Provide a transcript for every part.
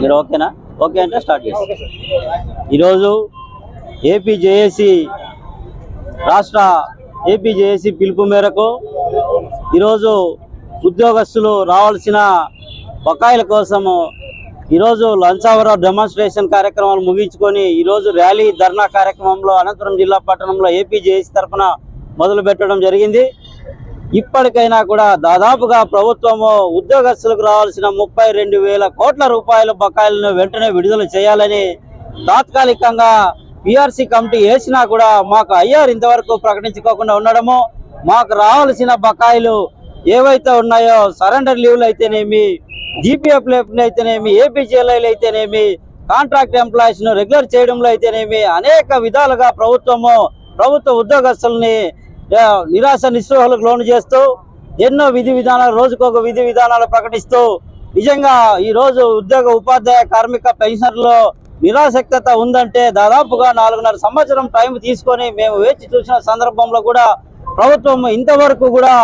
మీరు ఓకేనా? ఓకే అంటే స్టార్ట్ చేసి. ఈరోజు ఏపీ జేఏసి రాష్ట్ర ఏపీ జేఏసి పిలుపు మేరకు ఈరోజు ఉద్యోగస్తులు రావాల్సిన బకాయిల కోసము ఈరోజు లంచ్ అవర్ డెమాన్స్ట్రేషన్ కార్యక్రమాలు ముగించుకొని ఈరోజు ర్యాలీ ధర్నా కార్యక్రమంలో అనంతపురం జిల్లా పట్టణంలో ఏపీ జేఏసీ తరఫున మొదలు పెట్టడం జరిగింది. ఇప్పటికైనా కూడా దాదాపుగా ప్రభుత్వము ఉద్యోగస్తులకు రావాల్సిన ముప్పై రెండు వేల కోట్ల రూపాయల బకాయిలను వెంటనే విడుదల చేయాలని తాత్కాలికంగా పిఆర్సీ కమిటీ వేసినా కూడా మాకు ఐఆర్ ఇంతవరకు ప్రకటించుకోకుండా ఉండడము మాకు రావాల్సిన బకాయిలు ఏవైతే ఉన్నాయో సరెండర్ లీవ్లు అయితేనేమి జీపీఎఫ్ అయితేనేమి ఏపీజీఎల్ఐలు అయితేనేమి కాంట్రాక్ట్ ఎంప్లాయీస్ను రెగ్యులర్ చేయడంలో అయితేనేమి అనేక విధాలుగా ప్రభుత్వము ప్రభుత్వ ఉద్యోగస్తుల్ని నిరాశ నిస్పృహలకు లోను చేస్తూ ఎన్నో విధి విధానాలు రోజుకొక విధి విధానాలు ప్రకటిస్తూ నిజంగా ఈ రోజు ఉద్యోగ ఉపాధ్యాయ కార్మిక పెన్షన్లో నిరాసక్తత ఉందంటే దాదాపుగా నాలుగున్నర సంవత్సరం టైం తీసుకొని మేము వేచి చూసిన సందర్భంలో కూడా ప్రభుత్వం ఇంతవరకు కూడా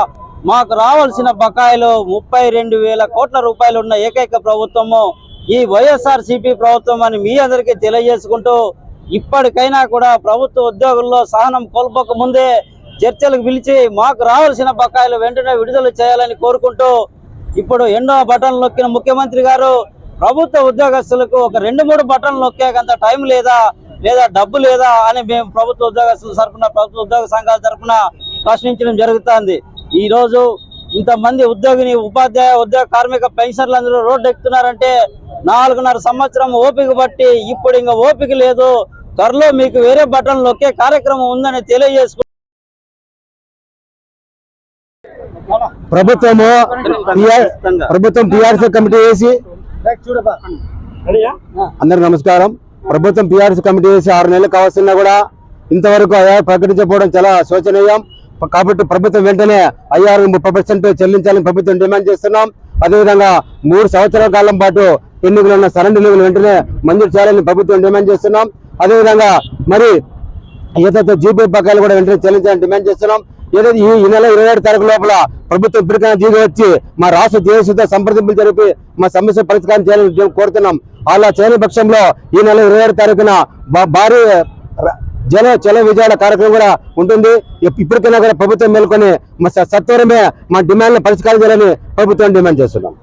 మాకు రావాల్సిన బకాయిలు ముప్పై రెండు వేల కోట్ల రూపాయలు ఉన్న ఏకైక ప్రభుత్వము ఈ వైఎస్ఆర్ సిపి ప్రభుత్వం అని మీ అందరికీ తెలియజేసుకుంటూ ఇప్పటికైనా కూడా ప్రభుత్వ ఉద్యోగుల్లో సహనం కోల్పోక ముందే చర్చలకు పిలిచి మాకు రావాల్సిన బకాయిలు వెంటనే విడుదల చేయాలని కోరుకుంటూ ఇప్పుడు ఎన్నో బటన్లు నొక్కిన ముఖ్యమంత్రి గారు ప్రభుత్వ ఉద్యోగస్తులకు ఒక రెండు మూడు బటన్లు నొక్కేకంత టైం లేదా లేదా డబ్బు లేదా అని మేము ప్రభుత్వ ఉద్యోగస్తుల తరఫున ప్రభుత్వ ఉద్యోగ సంఘాల తరఫున ప్రశ్నించడం జరుగుతుంది. ఈ రోజు ఇంతమంది ఉద్యోగిని ఉపాధ్యాయ ఉద్యోగ కార్మిక పెన్షన్లు అందరూ రోడ్డు ఎక్కుతున్నారంటే నాలుగున్నర సంవత్సరం ఓపిక బట్టి ఇప్పుడు ఇంకా ఓపిక లేదు. త్వరలో మీకు వేరే బటన్ నొక్కే కార్యక్రమం ఉందని తెలియజేసుకుంటూ ప్రభుత్వము ప్రభుత్వం పిఆర్సీ కమిటీ వేసి అందరికి నమస్కారం. ప్రభుత్వం పిఆర్సీ కమిటీ వేసి ఆరు నెలలు కావాల్సిన కూడా ఇంతవరకు ప్రకటించకపోవడం చాలా శోచనీయం. కాబట్టి ప్రభుత్వం వెంటనే ఐఆర్ ముప్పై పర్సెంట్ చెల్లించాలని ప్రభుత్వం డిమాండ్ చేస్తున్నాం. అదేవిధంగా మూడు సంవత్సరాల కాలం పాటు ఎన్నికలు ఉన్న సరెండర్ లీగులు వెంటనే మంజూరు చేయాలని ప్రభుత్వం డిమాండ్ చేస్తున్నాం. అదేవిధంగా మరి ఏదైతే జీపీ బకాయిలు కూడా వెంటనే చెల్లించాలని డిమాండ్ చేస్తున్నాం. ఏదైతే ఈ ఈ నెల ఇరవై ఏడు తారీఖు లోపల ప్రభుత్వం ఇప్పటికైనా దిగి వచ్చి మా రాష్ట్ర జేఏసీతో సంప్రదింపులు జరిపి మా సమస్య పరిష్కారం చేయాలని కోరుతున్నాం. అలా చేయని పక్షంలో ఈ నెల ఇరవై ఏడు తారీఖున భారీ జల చల విజయాల కార్యక్రమం కూడా ఉంటుంది. ఇప్పటికైనా కూడా ప్రభుత్వం మేల్కొని మా స- సత్వరమే మా డిమాండ్లు పరిష్కారం చేయాలని ప్రభుత్వం డిమాండ్ చేస్తున్నాం.